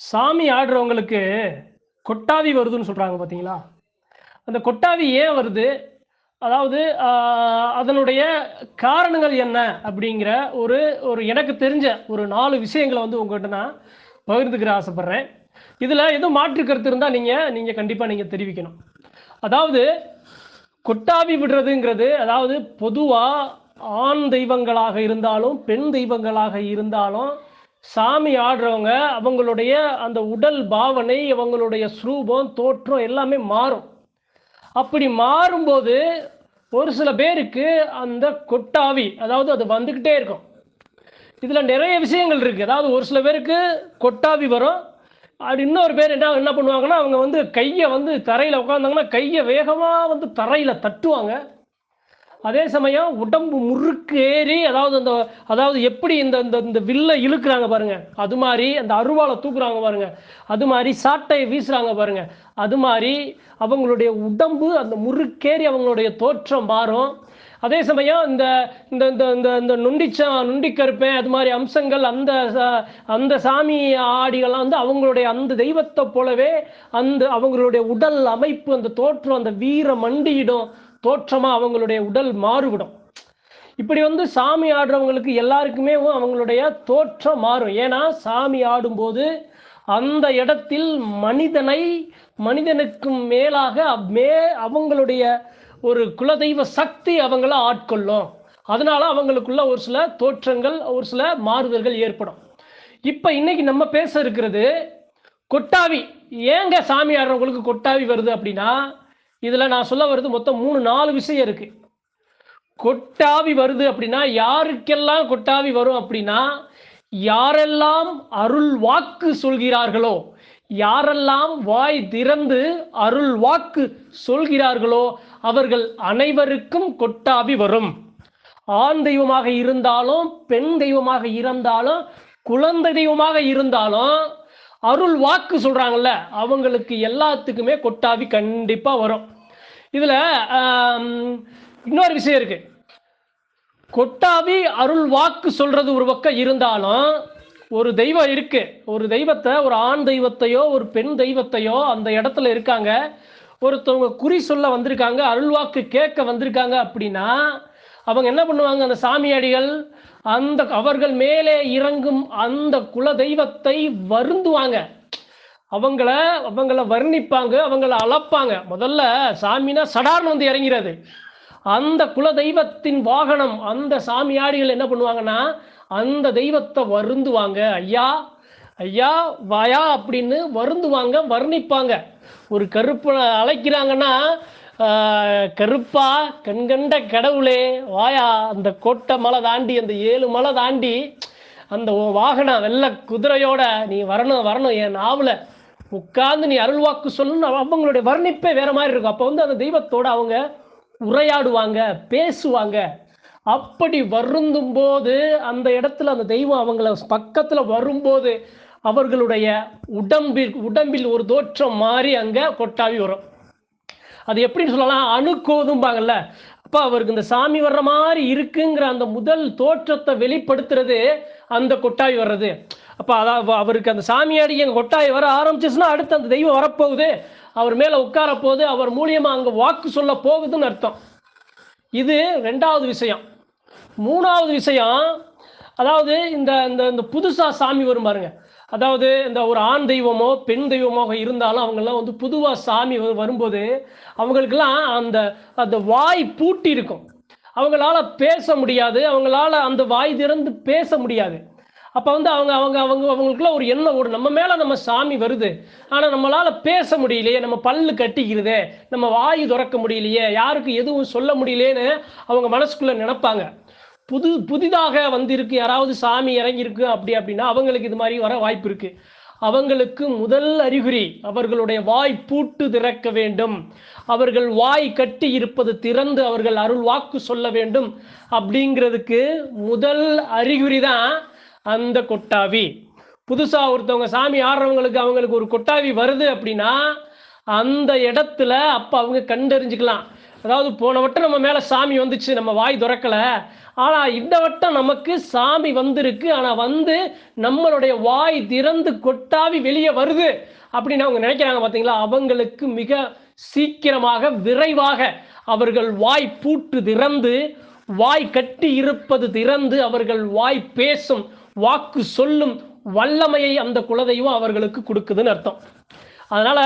சாமி ஆடுறவங்களுக்கு கொட்டாவி வருதுன்னு சொல்கிறாங்க பார்த்தீங்களா அந்த கொட்டாவி ஏன் வருது? அதாவது அதனுடைய காரணங்கள் என்ன அப்படிங்கிற ஒரு ஒரு எனக்கு தெரிஞ்ச ஒரு நாலு விஷயங்களை வந்து உங்கள்கிட்ட நான் பகிர்ந்துக்கிற ஆசைப்பட்றேன். இதில் எதுவும் மாற்று கருத்து இருந்தால் நீங்கள் நீங்கள் கண்டிப்பாக நீங்கள் தெரிவிக்கணும். அதாவது கொட்டாவி விடுறதுங்கிறது அதாவது பொதுவாக ஆண் தெய்வங்களாக இருந்தாலும் பெண் தெய்வங்களாக இருந்தாலும் சாமி ஆடுறவங்க அவங்களுடைய அந்த உடல் பாவனை அவங்களுடைய ஸ்ரூபம் தோற்றம் எல்லாமே மாறும். அப்படி மாறும்போது ஒரு சில பேருக்கு அந்த கொட்டாவி அதாவது அது வந்துக்கிட்டே இருக்கும். இதில் நிறைய விஷயங்கள் இருக்குது அதாவது ஒரு சில பேருக்கு கொட்டாவி வரும். அப்படி இன்னொரு பேர் என்ன என்ன பண்ணுவாங்கன்னா அவங்க வந்து கையை வந்து தரையில் உட்காந்தாங்கன்னா கையை வேகமாக வந்து தரையில் தட்டுவாங்க. அதே சமயம் உடம்பு முறுக்கு ஏறி அதாவது அந்த அதாவது எப்படி இந்த இந்த இந்த வில்லை இழுக்கிறாங்க பாருங்க. அது மாதிரி அந்த அருவாளை தூக்குறாங்க பாருங்க. அது மாதிரி சாட்டையை வீசுறாங்க பாருங்க. அது மாதிரி அவங்களுடைய உடம்பு அந்த முறுக்கேறி அவங்களுடைய தோற்றம் மாறும். அதே சமயம் இந்த இந்த இந்த இந்த இந்த நுண்டிச்சா நுண்டிக்கருப்பேன் அது மாதிரி அம்சங்கள் அந்த அந்த சாமி ஆடிகள்லாம் வந்து அவங்களுடைய அந்த தெய்வத்தை போலவே அந்த அவங்களுடைய உடல் அமைப்பு அந்த தோற்றம் அந்த வீர மண்டியிடும். தோற்றமா அவங்களுடைய உடல் மாறுபடும் இப்படி வந்து சாமி ஆடுறவங்களுக்கு எல்லாருக்குமே அவங்களுடைய தோற்றம் மாறும். ஏன்னா சாமி ஆடும்போது அந்த இடத்தில் மனிதனை மனிதனுக்கும் மேலாக மே அவங்களுடைய ஒரு குலதெய்வ சக்தி அவங்கள ஆட்கொள்ளும். அதனால அவங்களுக்குள்ள ஒரு சில தோற்றங்கள் ஒரு சில மாறுதல்கள் ஏற்படும். இப்போ இன்னைக்கு நம்ம பேச இருக்கிறது கொட்டாவி. ஏங்க சாமி ஆடுறவங்களுக்கு கொட்டாவி வருது அப்படின்னா இதில் நான் சொல்ல வருது மொத்தம் மூணு நாலு விஷயம் இருக்குது கொட்டாவி வருது அப்படின்னா யாருக்கெல்லாம் கொட்டாவி வரும் அப்படின்னா யாரெல்லாம் அருள் வாக்கு சொல்கிறார்களோ யாரெல்லாம் வாய் திறந்து அருள் வாக்கு சொல்கிறார்களோ அவர்கள் அனைவருக்கும் கொட்டாவி வரும். ஆண் தெய்வமாக இருந்தாலும் பெண் தெய்வமாக இருந்தாலும் குழந்தை தெய்வமாக இருந்தாலும் அருள் வாக்கு சொல்றாங்கல்ல அவங்களுக்கு எல்லாத்துக்குமே கொட்டாவி கண்டிப்பா வரும். இதுல இன்னொரு விஷயம் இருக்கு. கொட்டாவி அருள் வாக்கு சொல்றது ஒரு பக்கம் இருந்தாலும் ஒரு தெய்வம் இருக்கு. ஒரு தெய்வத்தை ஒரு ஆண் தெய்வத்தையோ ஒரு பெண் தெய்வத்தையோ அந்த இடத்துல இருக்காங்க. ஒருத்தவங்க குறி சொல்ல வந்திருக்காங்க அருள் வாக்கு கேட்க வந்திருக்காங்க அப்படின்னா அவங்க என்ன பண்ணுவாங்க? அந்த சாமியாடிகள் அந்த அவர்கள் மேலே இறங்கும் அந்த குல தெய்வத்தை வருந்துவாங்க. அவங்கள அவங்கள வர்ணிப்பாங்க அவங்கள அளப்பாங்க. முதல்ல சாமினா சடார்னு வந்து இறங்கிறது. அந்த குல தெய்வத்தின் வாகனம் அந்த சாமியாடிகள் என்ன பண்ணுவாங்கன்னா அந்த தெய்வத்தை வருந்துவாங்க. ஐயா ஐயா வாயா அப்படின்னு வருந்துவாங்க வர்ணிப்பாங்க. ஒரு கருப்பை அழைக்கிறாங்கன்னா கருப்பா கண்கண்ட கடவுளே வாயா அந்த கோட்டை மலை தாண்டி அந்த ஏழு மலை தாண்டி அந்த வாகனம் வெள்ளை குதிரையோட நீ வரணும் வரணும் என் நாவல உட்கார்ந்து நீ அருள்வாக்கு சொல்லணும் அவங்களுடைய வர்ணிப்பே வேற மாதிரி இருக்கும். அப்போ வந்து அந்த தெய்வத்தோட அவங்க உரையாடுவாங்க பேசுவாங்க. அப்படி வருந்தும் போது அந்த இடத்துல அந்த தெய்வம் அவங்கள பக்கத்துல வரும்போது அவர்களுடைய உடம்பில் உடம்பில் ஒரு தோற்றம் மாறி அங்க கொட்டாவி வரும். அது எப்படின்னு சொல்லலாம்? அணுக்கோதும்பாங்கல்ல. அப்போ அவருக்கு இந்த சாமி வர்ற மாதிரி இருக்குங்கிற அந்த முதல் தோற்றத்தை வெளிப்படுத்துறது அந்த கொட்டாய் வர்றது. அப்போ அதாவது அவருக்கு அந்த சாமியாடி எங்கள் கொட்டாய் வர ஆரம்பிச்சிச்சுன்னா அடுத்து அந்த தெய்வம் வரப்போகுது. அவர் மேலே உட்கார போகுது. அவர் மூலியமாக அங்கே வாக்கு சொல்ல போகுதுன்னு அர்த்தம். இது ரெண்டாவது விஷயம். மூணாவது விஷயம் அதாவது இந்த இந்த இந்த சாமி வரும் பாருங்கள் அதாவது இந்த ஒரு ஆண் தெய்வமோ பெண் தெய்வமாக இருந்தாலும் அவங்கெல்லாம் வந்து புதுவா சாமி வரும்போது அவங்களுக்கெல்லாம் அந்த அந்த வாய் பூட்டி இருக்கும். அவங்களால பேச முடியாது. அவங்களால அந்த வாய் திறந்து பேச முடியாது. அப்போ வந்து அவங்க அவங்க அவங்க அவங்களுக்குள்ள ஒரு எண்ணம் ஓடும். நம்ம மேலே நம்ம சாமி வருது. ஆனால் நம்மளால் பேச முடியலையே. நம்ம பல்லு கட்டிக்கிறதே நம்ம வாய் திறக்க முடியலையே. யாருக்கு எதுவும் சொல்ல முடியலேன்னு அவங்க மனசுக்குள்ளே நினைப்பாங்க. புது புதிதாக வந்திருக்கு யாராவது சாமி இறங்கியிருக்கு அப்படி அப்படின்னா அவங்களுக்கு இது மாதிரி வர வாய்ப்பு இருக்கு. அவங்களுக்கு முதல் அறிகுறி அவர்களுடைய வாய் பூட்டு திறக்க வேண்டும். அவர்கள் வாய் கட்டி இருப்பது திறந்து அவர்கள் அருள் வாக்கு சொல்ல வேண்டும். அப்படிங்கிறதுக்கு முதல் அறிகுறி தான் அந்த கொட்டாவி. புதுசா ஒருத்தவங்க சாமி ஆடுறவங்களுக்கு அவங்களுக்கு ஒரு கொட்டாவி வருது அப்படின்னா அந்த இடத்துல அப்ப அவங்க கண்டறிஞ்சுக்கலாம். அதாவது போன வட்டம் நம்ம மேல சாமி வந்துச்சு நம்ம வாய் திறக்கல. ஆனா இந்த வட்டம் நமக்கு சாமி வந்திருக்கு. ஆனா வந்து நம்மளுடைய வாய் திறந்து கொட்டாவி வெளியே வருது அப்படின்னு அவங்க நினைக்கிறாங்க பாத்தீங்களா? அவங்களுக்கு மிக சீக்கிரமாக விரைவாக அவர்கள் வாய் பூட்டு திறந்து வாய் கட்டி இருப்பது திறந்து அவர்கள் வாய் பேசும் வாக்கு சொல்லும் வல்லமையை அந்த குலதெய்வம் அவர்களுக்கு கொடுக்குதுன்னு அர்த்தம். அதனால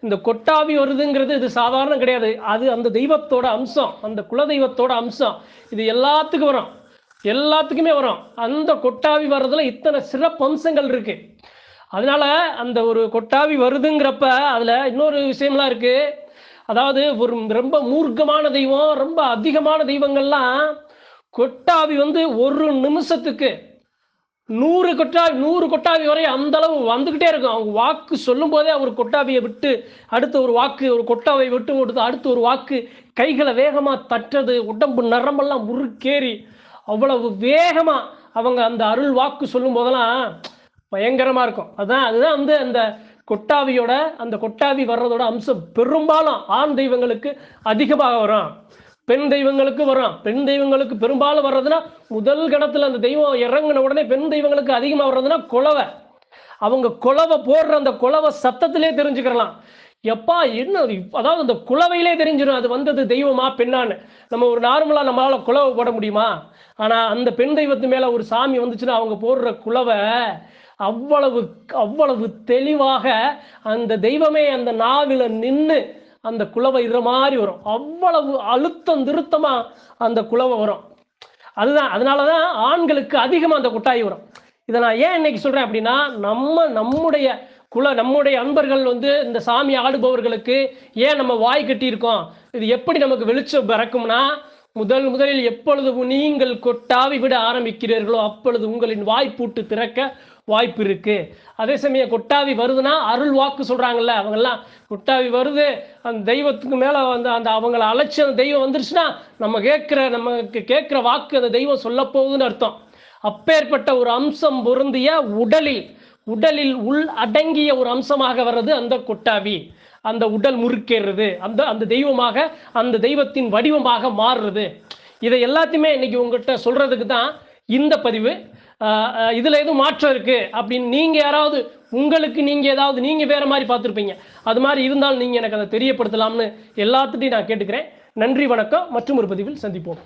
இந்த கொட்டாவி வருதுங்கிறது இது சாதாரணம் கிடையாது. அது அந்த தெய்வத்தோட அம்சம். அந்த குல தெய்வத்தோட அம்சம். இது எல்லாத்துக்கும் வரும். எல்லாத்துக்குமே வரும். அந்த கொட்டாவி வர்றதுல இத்தனை சிறப்பு அம்சங்கள் இருக்கு. அதனால அந்த ஒரு கொட்டாவி வருதுங்கிறப்ப அதுல இன்னொரு விஷயம்லாம் இருக்கு. அதாவது ஒரு ரொம்ப மூர்க்கமான தெய்வம் ரொம்ப அதிகமான தெய்வங்கள்லாம் கொட்டாவி வந்து ஒரு நிமிஷத்துக்கு நூறு கொட்டாவி நூறு கொட்டாவி வரை அந்த அளவு வந்துக்கிட்டே இருக்கும். அவங்க வாக்கு சொல்லும் போதே அவர் கொட்டாவியை விட்டு அடுத்த ஒரு வாக்கு ஒரு கொட்டாவை விட்டு கொடுத்து அடுத்து ஒரு வாக்கு கைகளை வேகமாக தட்டுறது உடம்பு நரம்பெல்லாம் முறுக்கேறி அவ்வளவு வேகமாக அவங்க அந்த அருள் வாக்கு சொல்லும் போதெல்லாம் பயங்கரமாக இருக்கும். அதான் அதுதான் வந்து அந்த கொட்டாவியோட அந்த கொட்டாவி வர்றதோட அம்சம். பெரும்பாலும் ஆண் தெய்வங்களுக்கு அதிகமாக வரும். பெண் தெய்வங்களுக்கு வரும் பெண் தெய்வங்களுக்கு பெரும்பாலும் வர்றதுன்னா முதல் கடத்துல அந்த தெய்வம் இறங்கின உடனே பெண் தெய்வங்களுக்கு அதிகமாக வர்றதுன்னா குலவை. அவங்க குலவை போடுற அந்த குலவை சத்தத்திலே தெரிஞ்சுக்கிறலாம். எப்பா என்ன அதாவது அந்த குலவையிலே தெரிஞ்சிடும் அது வந்தது தெய்வமா பெண்ணான்னு. நம்ம ஒரு நார்மலாக நம்மளால குலவை போட முடியுமா? ஆனால் அந்த பெண் தெய்வத்து மேலே ஒரு சாமி வந்துச்சுன்னா அவங்க போடுற குலவை அவ்வளவு அவ்வளவு தெளிவாக அந்த தெய்வமே அந்த நாவில நின்று அந்த குலவை இடுற மாதிரி வரும். அவ்வளவு அழுத்தம் திருத்தமா அந்த குலவை வரும். அதுதான் அதனாலதான் ஆண்களுக்கு அதிகமா அந்த குட்டாய் வரும். இதை நான் ஏன் இன்னைக்கு சொல்றேன் அப்படின்னா நம்ம நம்முடைய குல நம்முடைய அன்பர்கள் வந்து இந்த சாமி ஆடுபவர்களுக்கு ஏன் நம்ம வாய் கட்டியிருக்கோம்? இது எப்படி நமக்கு வெளிச்சம் பிறக்கும்னா முதல் முதலில் எப்பொழுது நீங்கள் கொட்டாவி விட ஆரம்பிக்கிறீர்களோ அப்பொழுது உங்களின் வாய்ப்பூட்டு திறக்க வாய்ப்பு இருக்கு. அதே சமயம் கொட்டாவி வருதுன்னா அருள் வாக்கு சொல்றாங்கல்ல அவங்கெல்லாம் கொட்டாவி வருது அந்த தெய்வத்துக்கு மேல வந்து அந்த அவங்கள அழைச்சி அந்த தெய்வம் வந்துருச்சுன்னா நம்ம கேட்கிற நமக்கு கேட்கிற வாக்கு அந்த தெய்வம் சொல்ல போகுதுன்னு அர்த்தம். அப்பேற்பட்ட ஒரு அம்சம் பொருந்திய உடலில் உடலில் உள் அடங்கிய ஒரு அம்சமாக வர்றது அந்த கொட்டாவி. அந்த உடல் முறுக்கேறுறது அந்த அந்த தெய்வமாக அந்த தெய்வத்தின் வடிவமாக மாறுறது. இதை எல்லாத்தையுமே இன்னைக்கு உங்ககிட்ட சொல்றதுக்கு தான் இந்த பதிவு. இதில் இதுல எதுவும் மாற்றம் இருக்கு அப்படின்னு நீங்க யாராவது உங்களுக்கு நீங்க ஏதாவது நீங்க வேற மாதிரி பார்த்துருப்பீங்க. அது மாதிரி இருந்தால் நீங்க எனக்கு அதை தெரியப்படுத்தலாம்னு எல்லாத்துட்டையும் நான் கேட்டுக்கிறேன். நன்றி வணக்கம். மற்றும் ஒரு பதிவில் சந்திப்போம்.